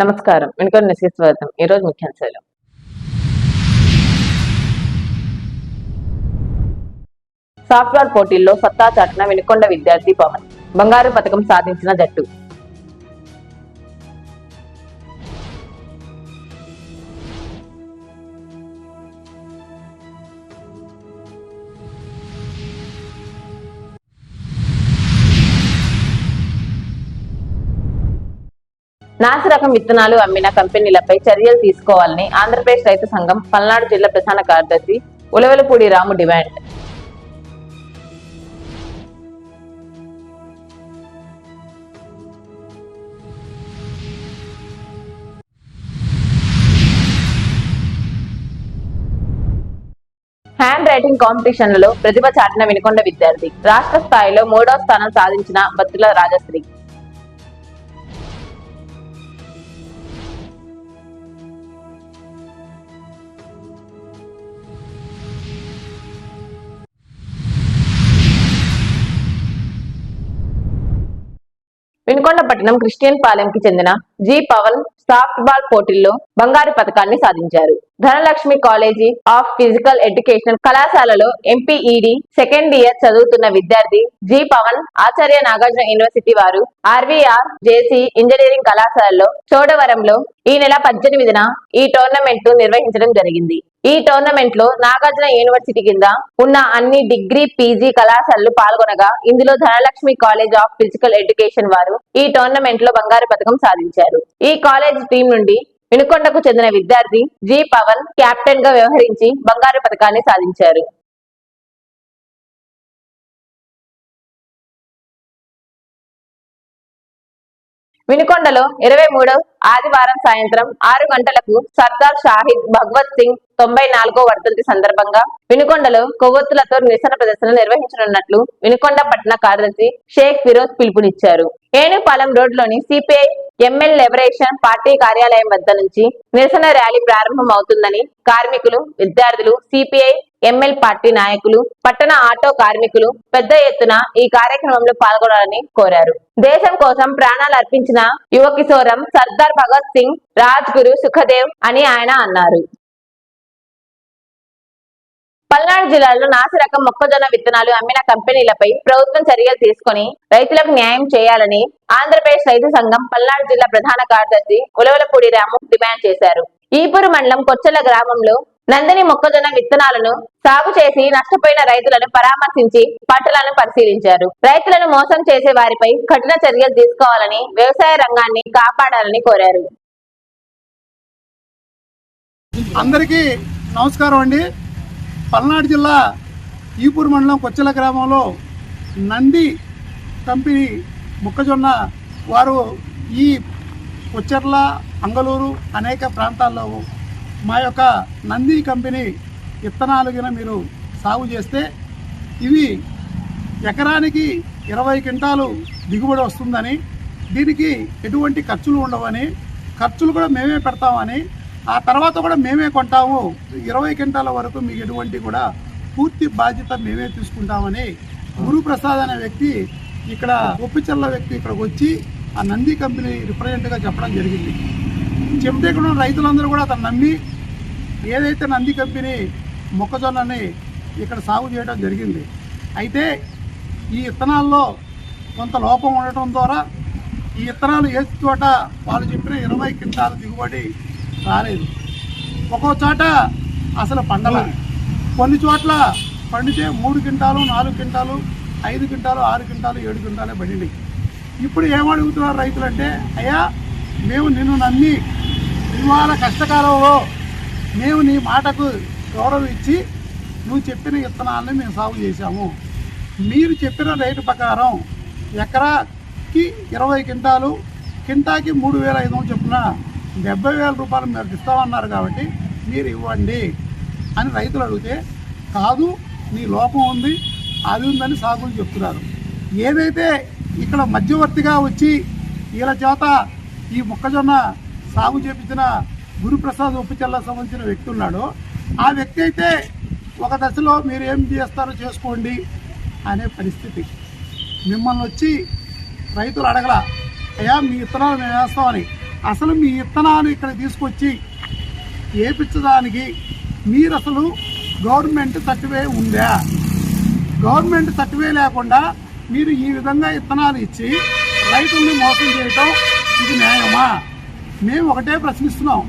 నమస్కారం. వెనుకొని నిశ్చి స్వాగతం. ఈరోజు ముఖ్యాంశాలు. సాఫ్ట్వేర్ పోటీల్లో సత్తా చాటిన వెనుకొండ విద్యార్థి పవన్. బంగారు పథకం సాధించిన జట్టు. నాసి రకం విత్తనాలు అమ్మిన కంపెనీలపై చర్యలు తీసుకోవాలని ఆంధ్రప్రదేశ్ రైతు సంఘం పల్నాడు జిల్లా ప్రధాన కార్యదర్శి Ulavalapudi Ramu demand. Hand writing కాంపిటీషన్లలో ప్రతిభ చాటిన వినుకొండ విద్యార్థి. రాష్ట్ర స్థాయిలో మూడో స్థానం సాధించిన బత్తుల రాజశ్రీ. వినుకొండపట్నం క్రిస్టియన్ పాలెంకి చెందిన జి పవన్ సాఫ్ట్ బాల్ పోటీల్లో బంగారు పథకాన్ని సాధించారు. Dhanalakshmi college of physical education కళాశాలలో ఎంపీఈడి సెకండ్ ఇయర్ చదువుతున్న విద్యార్థి జి పవన్ ఆచార్య నాగార్జున యూనివర్సిటీ వారు ఆర్వీఆర్ జేసీ ఇంజనీరింగ్ కళాశాలలో చోడవరంలో ఈ నెల పద్దెనిమిదిన ఈ టోర్నమెంట్ నిర్వహించడం జరిగింది. ఈ టోర్నమెంట్లో నాగార్జున యూనివర్సిటీ కింద ఉన్న అన్ని డిగ్రీ పీజీ కళాశాలలు పాల్గొనగా ఇందులో Dhanalakshmi college of physical education వారు ఈ టోర్నమెంట్లో బంగారు పథకం సాధించారు. ఈ కాలేజ్ టీం నుండి వినుకొండకు చెందిన విద్యార్థి జి పవన్ కెప్టెన్గా వ్యవహరించి బంగారు పథకాన్ని సాధించారు. వినుకొండలో ఇరవై మూడో ఆదివారం సాయంత్రం ఆరు గంటలకు సర్దార్ షాహిద్ భగవత్ సింగ్ తొంభై నాలుగో వర్ధంతి సందర్భంగా వినుకొండలో కొవ్వొత్తులతో నిరసన ప్రదర్శన నిర్వహించనున్నట్లు వినుకొండ పట్టణ కార్యదర్శి షేక్ ఫిరోజ్ పిలుపునిచ్చారు. ఏనుపాలెం రోడ్లోని సిపిఐ ఎంఎల్ లిబరేషన్ పార్టీ కార్యాలయం వద్ద నుంచి నిరసన ర్యాలీ ప్రారంభం అవుతుందని కార్మికులు విద్యార్థులు సిపిఐ ఎంఎల్ పార్టీ నాయకులు పట్టణ ఆటో కార్మికులు పెద్ద ఎత్తున ఈ కార్యక్రమంలో పాల్గొనాలని కోరారు. దేశం కోసం ప్రాణాలు అర్పించిన యువ కిశోరం సర్దార్ భగత్ సింగ్ రాజ్ గురు సుఖదేవ్ అని ఆయన అన్నారు. పల్నాడు జిల్లాలో నాసిరకం మొక్కజొన్న విత్తనాలు అమ్మిన కంపెనీలపై ప్రభుత్వం చర్యలు తీసుకొని రైతులకు న్యాయం చేయాలని ఆంధ్రప్రదేశ్ రైతు సంఘం పల్నాడు జిల్లా ప్రధాన కార్యదర్శి ఉలవలపూడి రాము డిమాండ్ చేశారు. ఈపూరు మండలం కొచ్చెల గ్రామంలో నందిని మొక్కజొన్న విత్తనాలను సాగు చేసి నష్టపోయిన రైతులను పరామర్శించి పంటలను పరిశీలించారు. రైతులను మోసం చేసే వారిపై కఠిన చర్యలు తీసుకోవాలని వ్యవసాయ రంగాన్ని కాపాడాలని కోరారు. అందరికీ నమస్కారం అండి. పల్నాడు జిల్లా ఈపూరు మండలం కొచ్చెల గ్రామంలో నంది కంపెనీ మొక్కజొన్న వారు ఈ కొచ్చెర్ల అంగళూరు అనేక ప్రాంతాల్లో మా యొక్క నంది కంపెనీ విత్తనాలు మీరు సాగు చేస్తే ఇవి ఎకరానికి ఇరవై క్వింటాలు దిగుబడి వస్తుందని దీనికి ఎటువంటి ఖర్చులు ఉండవని ఖర్చులు కూడా మేమే పెడతామని ఆ తర్వాత కూడా మేమే కొంటాము. ఇరవై క్వింటాల వరకు మీకు ఎటువంటి కూడా పూర్తి బాధ్యత మేమే తీసుకుంటామని గురుప్రసాద్ అనే వ్యక్తి ఇక్కడ ఒప్పిచల్ల వ్యక్తి ఇక్కడికి వచ్చి ఆ నంది కంపెనీ రిప్రజెంట్గా చెప్పడం జరిగింది. చెప్తే ఇక్కడ రైతులందరూ కూడా అతను నమ్మి ఏదైతే నంది కంపెనీ మొక్కజొన్నని ఇక్కడ సాగు చేయడం జరిగింది. అయితే ఈ విత్తనాల్లో కొంత లోపం ఉండటం ద్వారా ఈ విత్తనాలు వేసి చోట వాళ్ళు చెప్పిన ఇరవై క్వింటాల దిగుబడి రాలేదు. ఒక్కో చోట అసలు పండల. కొన్ని చోట్ల పండితే మూడు క్వింటాలు నాలుగు క్వింటాలు ఐదు క్వింటాలు ఆరు క్వింటాలు ఏడు క్వింటాలే పండినాయి ఇప్పుడు ఏమడుగుతున్నారు రైతులు అంటే అయ్యా మేము నిన్ను నమ్మి ఇవాళ కష్టకాలంలో మేము నీ మాటకు గౌరవం ఇచ్చి నువ్వు చెప్పిన విత్తనాలని మేము సాగు చేశాము. మీరు చెప్పిన రేటు ప్రకారం ఎకరాకి ఇరవై క్వింటాలు కింటాకి మూడు వేల ఐదు వందలు చొప్పున డెబ్బై వేల రూపాయలు మీరు ఇస్తామన్నారు కాబట్టి మీరు ఇవ్వండి అని రైతులు అడిగితే కాదు నీ లోపం ఉంది అది ఉందని సాగులు చెప్తున్నారు. ఏదైతే ఇక్కడ మధ్యవర్తిగా వచ్చి వీళ్ళ చేత ఈ మొక్కజొన్న సాగు చేపించిన గురుప్రసాద్ ఉప్పుచెల్లకు సంబంధించిన వ్యక్తి ఉన్నాడో ఆ వ్యక్తి అయితే ఒక దశలో మీరు ఏం చేస్తారో చేసుకోండి అనే పరిస్థితి. మిమ్మల్ని వచ్చి రైతులు అడగల అయ్యా మీ విత్తనాలు మేము వేస్తామని అసలు మీ ఇత్తనాలు ఇక్కడ తీసుకొచ్చి ఏపించడానికి మీరు అసలు గవర్నమెంట్ తట్టువే ఉందా? గవర్నమెంట్ తట్టువే లేకుండా మీరు ఈ విధంగా ఇత్తనాలు ఇచ్చి రైతుల్ని మోసం చేయటం ఇది న్యాయమా? మేము ఒకటే ప్రశ్నిస్తున్నాం.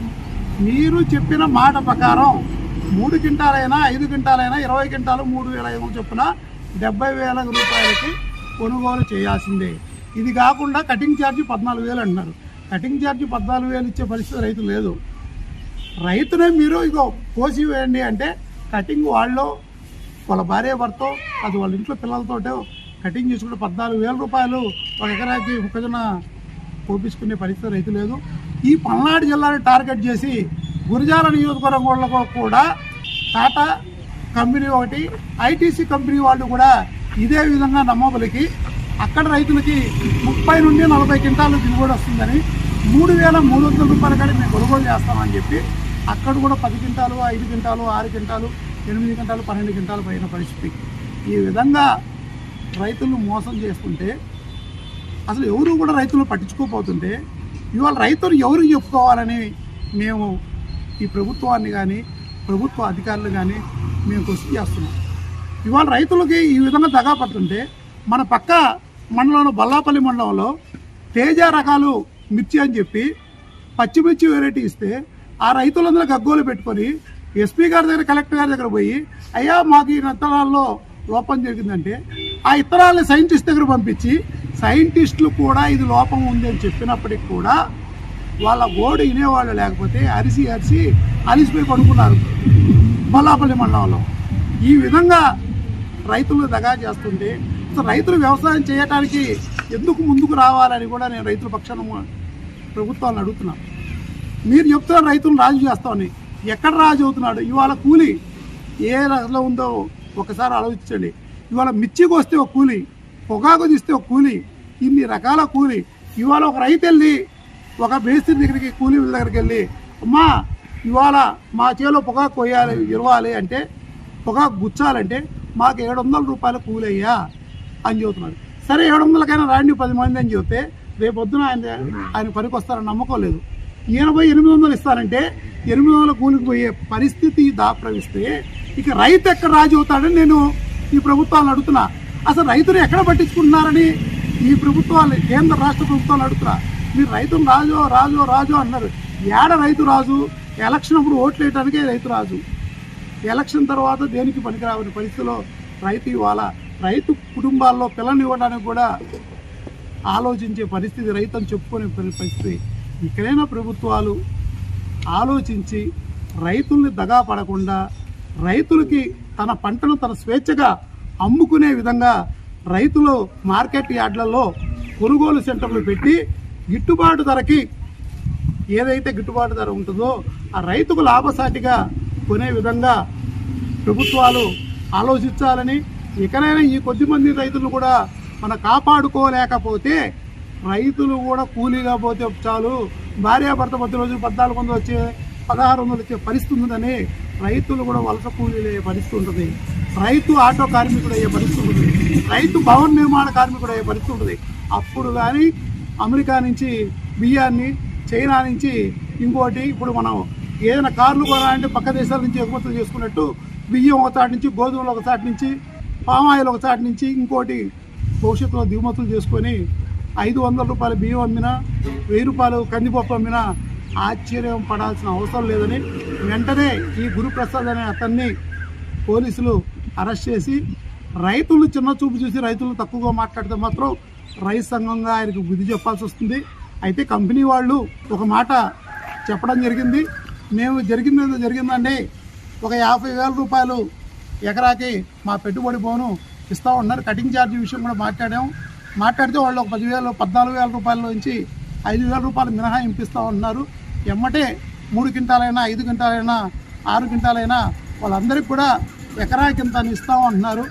మీరు చెప్పిన మాట ప్రకారం మూడు క్వింటాలైనా ఐదు క్వింటాలైనా ఇరవై క్వింటాలు మూడు వేల ఐదు వందలు చొప్పున డెబ్బై వేల రూపాయలకి కొనుగోలు చేయాల్సిందే. ఇది కాకుండా కటింగ్ ఛార్జ్ పద్నాలుగు వేలు అంటున్నారు. కటింగ్ ఛార్జ్ పద్నాలుగు వేలు ఇచ్చే పరిస్థితి రైతు లేదు. రైతునే మీరు ఇగో కోసి వేయండి అంటే కటింగ్ వాళ్ళు వాళ్ళ భార్య భర్త అది వాళ్ళ ఇంట్లో పిల్లలతోటే కటింగ్ చేసుకుంటే పద్నాలుగు వేల రూపాయలు ఒక ఎకరాకి మొక్కజొన్న కోపించుకునే పరిస్థితి రైతు లేదు. ఈ పల్నాడు జిల్లాని టార్గెట్ చేసి గురిజాల నియోజకవర్గంలో కూడా టాటా కంపెనీ ఒకటి ఐటీసీ కంపెనీ వాళ్ళు కూడా ఇదే విధంగా నమ్మబలికి అక్కడ రైతులకి ముప్పై నుండి నలభై క్వింటాలు దిగుబడి వస్తుందని మూడు వేల మూడు వందల రూపాయల కానీ మేము కొనుగోలు చేస్తామని చెప్పి అక్కడ కూడా పది క్వింటాలు ఐదు క్వింటాలు ఆరు క్వింటాలు ఎనిమిది క్వింటాలు పన్నెండు క్వింటాలు పైన పరిస్థితి. ఈ విధంగా రైతులు మోసం చేసుకుంటే అసలు ఎవరు కూడా రైతులు పట్టించుకోకపోతుంటే ఇవాళ రైతులు ఎవరు చెప్పుకోవాలని మేము ఈ ప్రభుత్వాన్ని కానీ ప్రభుత్వ అధికారులు కానీ మేము కృషి చేస్తున్నాం. ఇవాళ రైతులకి ఈ విధంగా దగా పడుతుంటే మన పక్క మండలంలో బల్లాపల్లి మండలంలో తేజ రకాలు మిర్చి అని చెప్పి పచ్చిమిర్చి వెరైటీ ఇస్తే ఆ రైతులందరూ గగ్గోలు పెట్టుకొని ఎస్పీ గారి దగ్గర కలెక్టర్ గారి దగ్గర పోయి అయ్యా మాకు ఈ విత్తనాల్లో లోపం జరిగిందంటే ఆ ఇత్తనాలని సైంటిస్ట్ దగ్గర పంపించి సైంటిస్టులు కూడా ఇది లోపం ఉంది అని చెప్పినప్పటికి కూడా వాళ్ళ ఓడి వినేవాళ్ళు లేకపోతే అరిసి అరిసి అలిసిపోయి పడుకున్నారు బల్లాపల్లి మండలంలో. ఈ విధంగా రైతులు దగా చేస్తుంటే రైతులు వ్యవసాయం చేయటానికి ఎందుకు ముందుకు రావాలని కూడా నేను రైతుల పక్షాన ప్రభుత్వాన్ని అడుగుతున్నాను మీరు చెప్తున్నారు రైతులను రాజు చేస్తామని. ఎక్కడ రాజు అవుతున్నాడు? ఇవాళ కూలి ఏ రకంలో ఉందో ఒకసారి ఆలోచించండి. ఇవాళ మిర్చికి వస్తే ఒక కూలి పొగాకు తీస్తే ఒక కూలి ఇన్ని రకాల కూలి. ఇవాళ ఒక రైతు వెళ్ళి ఒక మేస్త్రి దగ్గరికి కూలి దగ్గరికి వెళ్ళి అమ్మా ఇవాళ మా చేలో పొగాకు కొయ్యాలి ఇరవాలి అంటే పొగాకు గుచ్చాలంటే మాకు ఏడు వందల రూపాయల కూలి అయ్యా అని చెబుతున్నాడు. సరే ఏడు వందలకైనా రాండి పది మంది అని చెబితే రేపు పొద్దున ఆయన ఆయన పనికి వస్తారని నమ్మకం లేదు. ఈయన పోయి ఎనిమిది వందలు ఇస్తారంటే ఎనిమిది వందల కూలికి పోయే పరిస్థితి దాప్రవిస్తే ఇక రైతు ఎక్కడ రాజు అవుతాడని నేను ఈ ప్రభుత్వాలను అడుగుతున్నా. అసలు రైతులు ఎక్కడ పట్టించుకుంటున్నారని ఈ ప్రభుత్వాలు కేంద్ర రాష్ట్ర ప్రభుత్వాలు అడుగుతున్నా. మీరు రైతును రాజు రాజు రాజు అన్నారు ఏడ రైతు రాజు? ఎలక్షన్ అప్పుడు ఓట్లు వేయడానికే రైతు రాజు. ఎలక్షన్ తర్వాత దేనికి పనికిరావని పరిస్థితిలో రైతు ఇవాళ రైతు కుటుంబాల్లో పిల్లల్ని ఇవ్వడానికి కూడా ఆలోచించే పరిస్థితి రైతు చెప్పుకునే పరిస్థితి. ఇక్కడైనా ప్రభుత్వాలు ఆలోచించి రైతుల్ని దగా పడకుండా రైతులకి తన పంటను తన స్వేచ్ఛగా అమ్ముకునే విధంగా రైతులు మార్కెట్ యార్డ్లలో కొనుగోలు సెంటర్లు పెట్టి గిట్టుబాటు ధరకి ఏదైతే గిట్టుబాటు ధర ఉంటుందో ఆ రైతుకు లాభసాటిగా కొనే విధంగా ప్రభుత్వాలు ఆలోచించాలని ఇకనైనా ఈ కొద్ది మంది రైతులు కూడా మనం కాపాడుకోలేకపోతే రైతులు కూడా కూలీగా పోతే చాలు. భార్యాభర్త మధ్య రోజు పద్నాలుగు వందలు వచ్చే పదహారు వందలు వచ్చే పరిస్థితి ఉందని రైతులు కూడా వలస కూలీలు అయ్యే పరిస్థితి ఉంటుంది. రైతు ఆటో కార్మికుడు అయ్యే పరిస్థితి ఉంటుంది. రైతు భవన నిర్మాణ కార్మికుడు అయ్యే పరిస్థితి ఉంటుంది. అప్పుడు కానీ అమెరికా నుంచి బియ్యాన్ని చైనా నుంచి ఇంకోటి ఇప్పుడు మనం ఏదైనా కార్లు కొనాలంటే పక్క దేశాల నుంచి ఎగుమతులు చేసుకున్నట్టు బియ్యం ఒక చాటి నుంచి గోధుమలు ఒక చాటి నుంచి పామాయిల్ ఒక చాటి నుంచి ఇంకోటి భవిష్యత్తులో దిగుమతులు చేసుకొని ఐదు వందల రూపాయల బియ్యం అమ్మినా వెయ్యి రూపాయలు కందిపప్పు అమ్మినా ఆశ్చర్యం పడాల్సిన అవసరం లేదని వెంటనే ఈ గురుప్రసాద్ అనే అతన్ని పోలీసులు అరెస్ట్ చేసి రైతులు చిన్న చూపు చూసి రైతులు తక్కువగా మాట్లాడితే మాత్రం రైతు సంఘంగా ఆయనకు బుద్ధి చెప్పాల్సి వస్తుంది. అయితే కంపెనీ వాళ్ళు ఒక మాట చెప్పడం జరిగింది. మేము జరిగింది జరిగిందండి ఒక యాభై వేల రూపాయలు ఎకరాకి మా పెట్టుబడి పోను ఇస్తూ ఉన్నారు. కటింగ్ ఛార్జ్ విషయం కూడా మాట్లాడాం. మాట్లాడితే వాళ్ళు ఒక పదివేలు పద్నాలుగు వేల రూపాయల నుంచి ఐదు వేల రూపాయలు మినహాయింపిస్తూ ఉన్నారు. ఎమ్మటే మూడు క్వింటాలైనా ఐదు క్వింటాలైనా ఆరు క్వింటాలైనా వాళ్ళందరికీ కూడా ఎకరాకి ఇంత ఇస్తూ ఇస్తాం అంటున్నారు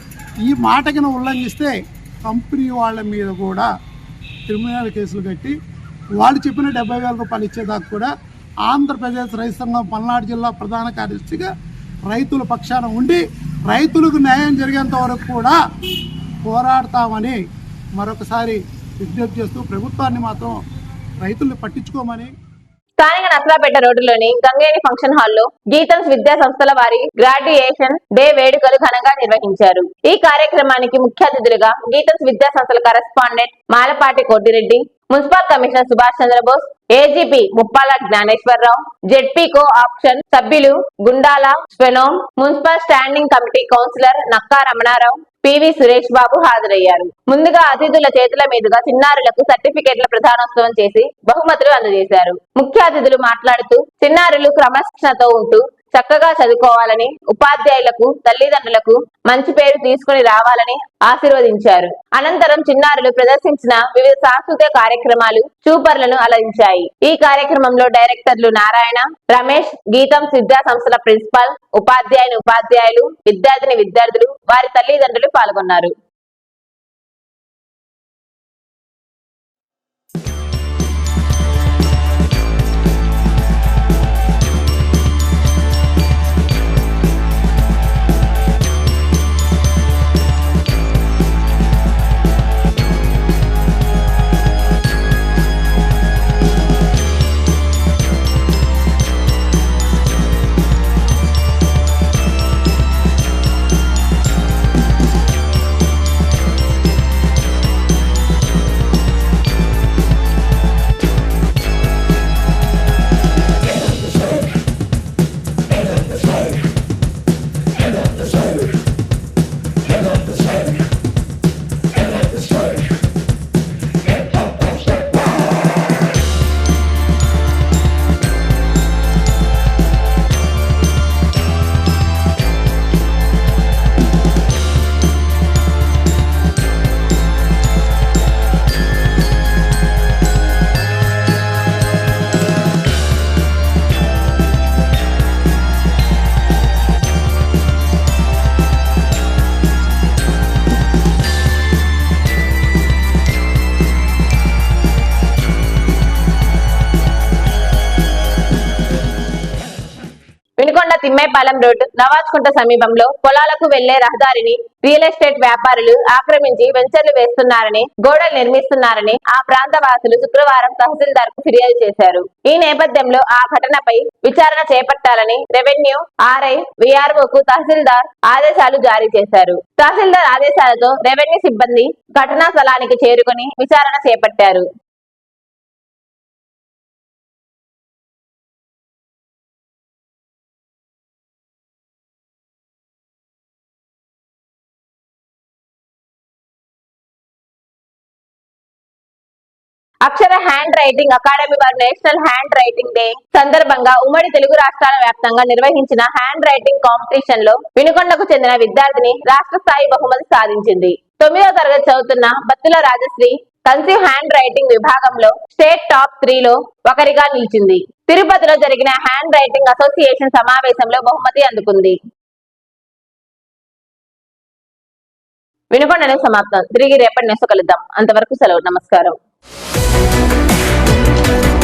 ఈ మాటకిన ఉల్లంఘిస్తే కంపెనీ వాళ్ళ మీద కూడా క్రిమినల్ కేసులు కట్టి వాళ్ళు చెప్పిన డెబ్బై వేల రూపాయలు ఇచ్చేదాకా కూడా ఆంధ్రప్రదేశ్ రైతు సంఘం పల్నాడు జిల్లా ప్రధాన కార్యదర్శిగా రైతుల పక్షాన ఉండి రైతులకు న్యాయం జరిగేంత వరకు కూడా పోరాడతామని మరొకసారి విజ్ఞప్తి చేస్తూ ప్రభుత్వాన్ని మాత్రం రైతుల్ని పట్టించుకోమని స్థానిక నసరాపేట రోడ్డులోని గంగేని ఫంక్షన్ హాల్లో గీతమ్స్ విద్యా సంస్థల వారి గ్రాడ్యుయేషన్ డే వేడుకలు ఘనంగా నిర్వహించారు. ఈ కార్యక్రమానికి ముఖ్య అతిథులుగా గీతమ్స్ విద్యా సంస్థల correspondent Malapati Kotireddy municipal commissioner Subhash Chandrabose AGP Muppala Gnaneswararao ZP co option సభ్యులు Gundala స్వెనోమ్ municipal standing committee councillor Nakka Ramanarao PV Suresh Babu హాజరయ్యారు. ముందుగా అతిథుల చేతుల మీదుగా చిన్నారులకు సర్టిఫికెట్ల ప్రధానోత్సవం చేసి బహుమతులు అందజేశారు. ముఖ్య అతిథులు మాట్లాడుతూ చిన్నారులు క్రమశిక్షణతో ఉంటూ చక్కగా చదువుకోవాలని ఉపాధ్యాయులకు తల్లిదండ్రులకు మంచి పేరు తీసుకుని రావాలని ఆశీర్వదించారు. అనంతరం చిన్నారులు ప్రదర్శించిన వివిధ సాంస్కృతిక కార్యక్రమాలు చూపర్లను అలరించాయి ఈ కార్యక్రమంలో డైరెక్టర్లు నారాయణ రమేష్ గీతం విద్యా సంస్థల ప్రిన్సిపాల్ ఉపాధ్యాయుని ఉపాధ్యాయులు విద్యార్థిని విద్యార్థులు వారి తల్లిదండ్రులు పాల్గొన్నారు. తిమ్మేపాలెం రోడ్డు నవాజ్కుంట సమీపంలో పొలాలకు వెళ్ళే రహదారిని రియల్ ఎస్టేట్ వ్యాపారులు ఆక్రమించి వెంచర్లు వేస్తున్నారని గోడలు నిర్మిస్తున్నారని ఆ ప్రాంత వాసులు శుక్రవారం తహసీల్దార్కు ఫిర్యాదు చేశారు. ఈ నేపథ్యంలో ఆ ఘటనపై విచారణ చేపట్టాలని రెవెన్యూ ఆర్ఐ విఆర్ఓకు తహసీల్దార్ ఆదేశాలు జారీ చేశారు. తహసీల్దార్ ఆదేశాలతో రెవెన్యూ సిబ్బంది ఘటనా స్థలానికి చేరుకుని విచారణ చేపట్టారు. అక్షర హ్యాండ్ రైటింగ్ అకాడమీ వారి నేషనల్ హ్యాండ్ రైటింగ్ డే సందర్భంగా ఉమ్మడి తెలుగు రాష్ట్రాల వ్యాప్తంగా నిర్వహించిన హ్యాండ్ రైటింగ్ కాంపిటీషన్లో వినుకొండకు చెందిన విద్యార్థిని రాష్ట్ర స్థాయి బహుమతి సాధించింది. తొమ్మిదో తరగతి చదువుతున్న Battula Rajshri cursive hand writing విభాగంలో స్టేట్ టాప్ త్రీలో ఒకరిగా నిలిచింది. తిరుపతిలో జరిగిన హ్యాండ్ రైటింగ్ అసోసియేషన్ సమావేశంలో బహుమతి అందుకుంది. వినుకొండనే సమాప్తం. తిరిగి రేపటి నేసు కలుద్దాం. అంతవరకు సెలవు. నమస్కారం. Thank you.